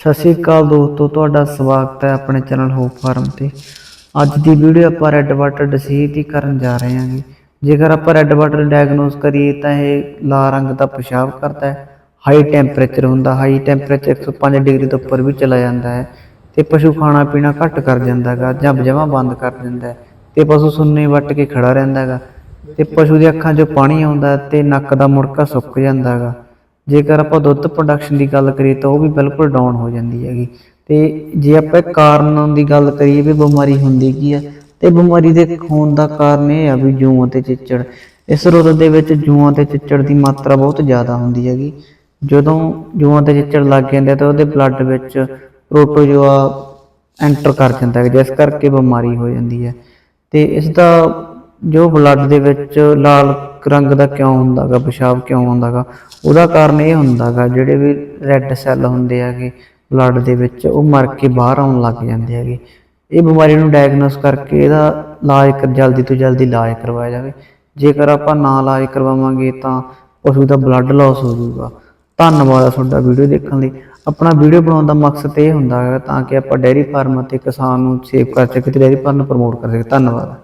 ਸਤਿ ਸ਼੍ਰੀ ਅਕਾਲ ਦੋਸਤੋ, ਤੁਹਾਡਾ ਸਵਾਗਤ ਹੈ ਆਪਣੇ ਚੈਨਲ ਹੋਪ ਫਾਰਮ ਤੇ। ਅੱਜ ਦੀ ਵੀਡੀਓ ਆਪਾਂ ਰੈੱਡ ਵਾਟਰ ਡਿਸੀਜ਼ ਦੀ ਕਰਨ ਜਾ ਰਹੇ ਹਾਂਗੇ ਜੇਕਰ ਆਪਾਂ ਰੈੱਡ ਵਾਟਰ ਡਾਇਗਨੋਸ ਕਰੀਏ ਤਾਂ ਇਹ ਲਾਲ ਰੰਗ ਦਾ ਪਿਸ਼ਾਬ ਕਰਦਾ ਹੈ। ਹਾਈ ਟੈਂਪਰੇਚਰ ਹੁੰਦਾ ਹਾਈ ਟੈਂਪਰੇਚਰ 105 ਡਿਗਰੀ ਤੋਂ ਉੱਪਰ ਵੀ ਚਲਾ ਜਾਂਦਾ ਹੈ। ਤੇ ਪਸ਼ੂ ਖਾਣਾ ਪੀਣਾ ਘੱਟ ਕਰ ਜਾਂਦਾ ਹੈਗਾ, ਜਾਂ ਜਮਾਂ ਬੰਦ ਕਰ ਦਿੰਦਾ ਹੈ। ਤੇ ਪਸ਼ੂ ਸੁੰਨੇ ਵੱਟ ਕੇ ਖੜਾ ਰਹਿੰਦਾ ਹੈਗਾ। ਤੇ ਪਸ਼ੂ ਦੀਆਂ ਅੱਖਾਂ 'ਚੋਂ ਪਾਣੀ ਆਉਂਦਾ ਹੈ ਤੇ ਨੱਕ ਦਾ ਮੁੜਕਾ ਸੁੱਕ ਜਾਂਦਾ ਹੈਗਾ। ਜੇਕਰ ਆਪਾਂ ਦੁੱਧ ਪ੍ਰੋਡਕਸ਼ਨ ਦੀ ਗੱਲ ਕਰੀਏ ਤਾਂ ਉਹ ਵੀ ਬਿਲਕੁਲ ਡਾਊਨ ਹੋ ਜਾਂਦੀ ਹੈਗੀ। ਤੇ ਜੇ ਆਪਾਂ ਇਹ ਕਾਰਨ ਦੀ ਗੱਲ ਕਰੀਏ ਵੀ ਬਿਮਾਰੀ ਹੁੰਦੀ ਕੀ ਆ, ਤੇ ਬਿਮਾਰੀ ਦੇ ਹੋਣ ਦਾ ਕਾਰਨ ਇਹ ਆ ਵੀ ਜੂਆਂ ਤੇ ਚਿੱਚੜ। ਇਸ ਰੁੱਤ ਦੇ ਵਿੱਚ ਜੂਆਂ ਤੇ ਚਿੱਚੜ ਦੀ ਮਾਤਰਾ ਬਹੁਤ ਜ਼ਿਆਦਾ ਹੁੰਦੀ ਹੈਗੀ। ਜਦੋਂ ਜੂਆਂ ਤੇ ਚਿੱਚੜ ਲੱਗ ਜਾਂਦੇ ਆ ਤਾਂ ਉਹਦੇ ਬਲੱਡ ਵਿੱਚ ਪ੍ਰੋਟੋਜੋਆ ਐਂਟਰ ਕਰ ਜਾਂਦਾ ਹੈ ਜਿਸ ਕਰਕੇ ਬਿਮਾਰੀ ਹੋ ਜਾਂਦੀ ਹੈ। ਤੇ ਇਸ ਦਾ ਜੋ ਬਲੱਡ ਦੇ ਵਿੱਚ ਲਾਲ ਇੱਕ ਰੰਗ ਦਾ ਕਿਉਂ ਹੁੰਦਾਗਾ, ਪਿਸ਼ਾਬ ਕਿਉਂ ਹੁੰਦਾਗਾ? ਉਹਦਾ ਕਾਰਨ ਇਹ ਹੁੰਦਾਗਾ, ਜਿਹੜੇ ਵੀ ਰੈੱਡ ਸੈੱਲ ਹੁੰਦੇ ਹੈਗੇ ਬਲੱਡ ਦੇ ਵਿੱਚ, ਉਹ ਮਰ ਕੇ ਬਾਹਰ ਆਉਣ ਲੱਗ ਜਾਂਦੇ ਹੈਗੇ। ਇਹ ਬਿਮਾਰੀ ਨੂੰ ਡਾਇਗਨੋਸ ਕਰਕੇ ਇਹਦਾ ਇਲਾਜ ਕਰ ਜਲਦੀ ਤੋਂ ਜਲਦੀ ਇਲਾਜ ਕਰਵਾਇਆ ਜਾਵੇ। ਜੇਕਰ ਆਪਾਂ ਨਾ ਇਲਾਜ ਕਰਵਾਵਾਂਗੇ ਤਾਂ ਪਸ਼ੂ ਦਾ ਬਲੱਡ ਲਾਸ ਹੋ ਜਾਊਗਾ। ਧੰਨਵਾਦ ਆ ਤੁਹਾਡਾ ਵੀਡੀਓ ਦੇਖਣ ਲਈ। ਆਪਣਾ ਵੀਡੀਓ ਬਣਾਉਣ ਦਾ ਮਕਸਦ ਇਹ ਹੁੰਦਾ ਹੈ ਤਾਂ ਕਿ ਆਪਾਂ ਡੇਅਰੀ ਫਾਰਮ ਅਤੇ ਕਿਸਾਨ ਨੂੰ ਸੇਵ ਕਰ ਸਕੀਏ ਤੇ ਡੇਅਰੀ ਫਾਰਮ ਨੂੰ ਪ੍ਰਮੋਟ ਕਰ ਸਕੀਏ। ਧੰਨਵਾਦ।